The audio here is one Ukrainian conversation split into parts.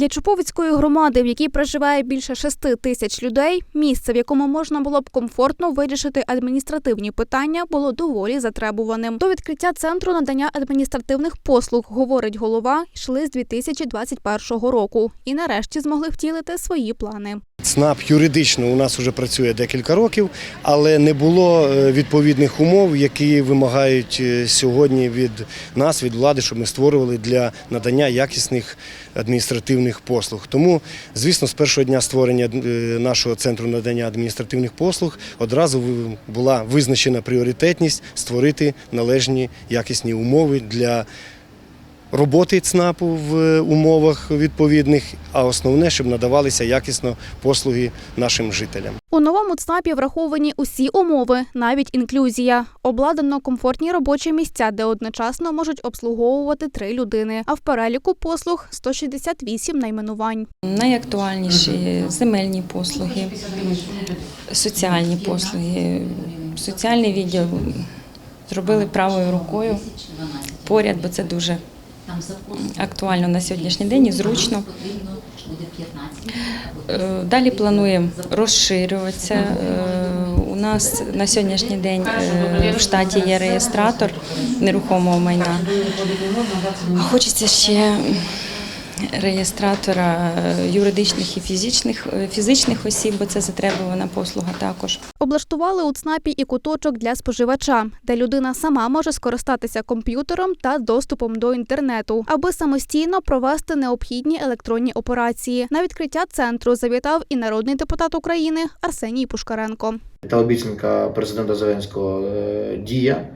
Для Чуповицької громади, в якій проживає більше шести тисяч людей, місце, в якому можна було б комфортно вирішити адміністративні питання, було доволі затребуваним. До відкриття центру надання адміністративних послуг, говорить голова, йшли з 2021 року і нарешті змогли втілити свої плани. ЦНАП юридично у нас вже працює декілька років, але не було е, відповідних умов, які вимагають е, сьогодні від нас, від влади, щоб ми створювали для надання якісних адміністративних послуг. Тому, звісно, з першого дня створення е, нашого центру надання адміністративних послуг одразу була визначена пріоритетність створити належні якісні умови для. Роботи ЦНАПу в умовах відповідних, а основне, щоб надавалися якісно послуги нашим жителям. У новому ЦНАПі враховані усі умови, навіть інклюзія. Обладнано комфортні робочі місця, де одночасно можуть обслуговувати три людини. А в переліку послуг 168 найменувань. Найактуальніші земельні послуги, соціальні послуги. Соціальний відділ зробили правою рукою поряд, бо це дуже актуально на сьогоднішній день і зручно. Е, Далі плануємо розширюватися. Е, У нас на сьогоднішній день е, в штаті є реєстратор нерухомого майна. Хочеться ще реєстратора е, юридичних і фізичних, е, фізичних осіб, бо це затребувана послуга також. Облаштували у ЦНАПі і куточок для споживача, де людина сама може скористатися комп'ютером та доступом до інтернету, аби самостійно провести необхідні електронні операції. На відкриття центру завітав і народний депутат України Арсеній Пушкаренко. Та обіцянка президента Зеленського е, дія,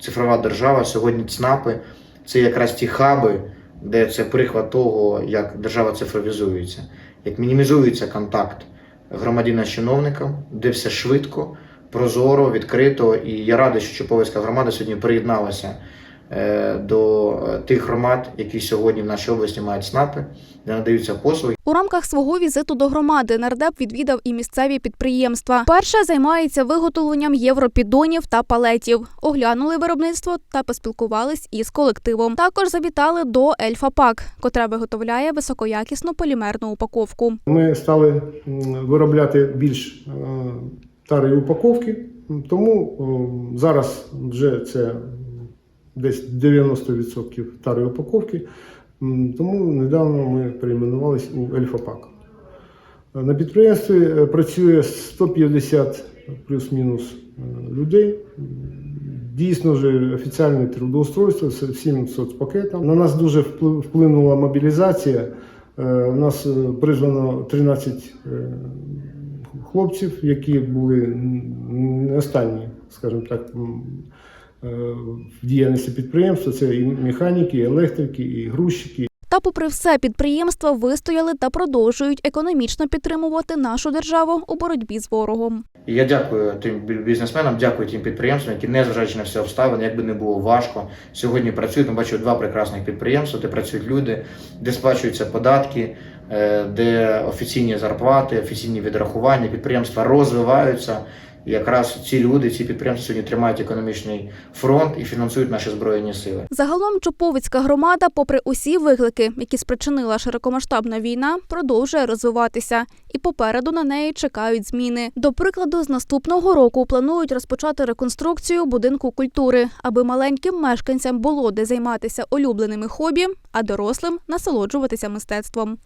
цифрова держава. Сьогодні ЦНАПи це якраз ті хаби, де це прихват того, як держава цифровізується, як мінімізується контакт громадянина з чиновником, де все швидко, прозоро, відкрито. І я радий, що Чуповицька громада сьогодні приєдналася до е, тих громад, які сьогодні в нашій області мають ЦНАПи, де надаються послуги. У рамках свого візиту до громади нардеп відвідав і місцеві підприємства. Перше займається виготовленням європідонів та палетів. Оглянули виробництво та поспілкувались із колективом. Також завітали до Ельфа-Пак, котре виготовляє високоякісну полімерну упаковку. Ми стали виробляти більш е, старої упаковки, тому зараз вже це десь 90% старої упаковки. Тому недавно ми перейменувалися у Ельфапак. На підприємстві е, працює 150 плюс-мінус е, людей. Дійсно вже офіціальне трудоустройство з всім соцпакетом. На нас дуже вплинула мобілізація. У нас е, призвано 13 е, хлопців, які були не останні, скажімо так, в діяльності підприємства. Це і механіки, і електрики, і грузчики, Та, попри все, підприємства вистояли та продовжують економічно підтримувати нашу державу у боротьбі з ворогом. Я дякую тим бізнесменам, дякую тим підприємствам, які, незважаючи на всі обставини, як би не було важко, сьогодні працюють. Ми бачимо два прекрасних підприємства, де працюють люди, де сплачуються податки, е, де офіційні зарплати, офіційні відрахування, підприємства розвиваються. Якраз ці люди, ці підприємства сьогодні тримають економічний фронт і фінансують наші збройні сили. Загалом Чуповицька громада, попри усі виклики, які спричинила широкомасштабна війна, продовжує розвиватися, і попереду на неї чекають зміни. До прикладу, з наступного року планують розпочати реконструкцію будинку культури, аби маленьким мешканцям було де займатися улюбленими хобі, а дорослим насолоджуватися мистецтвом.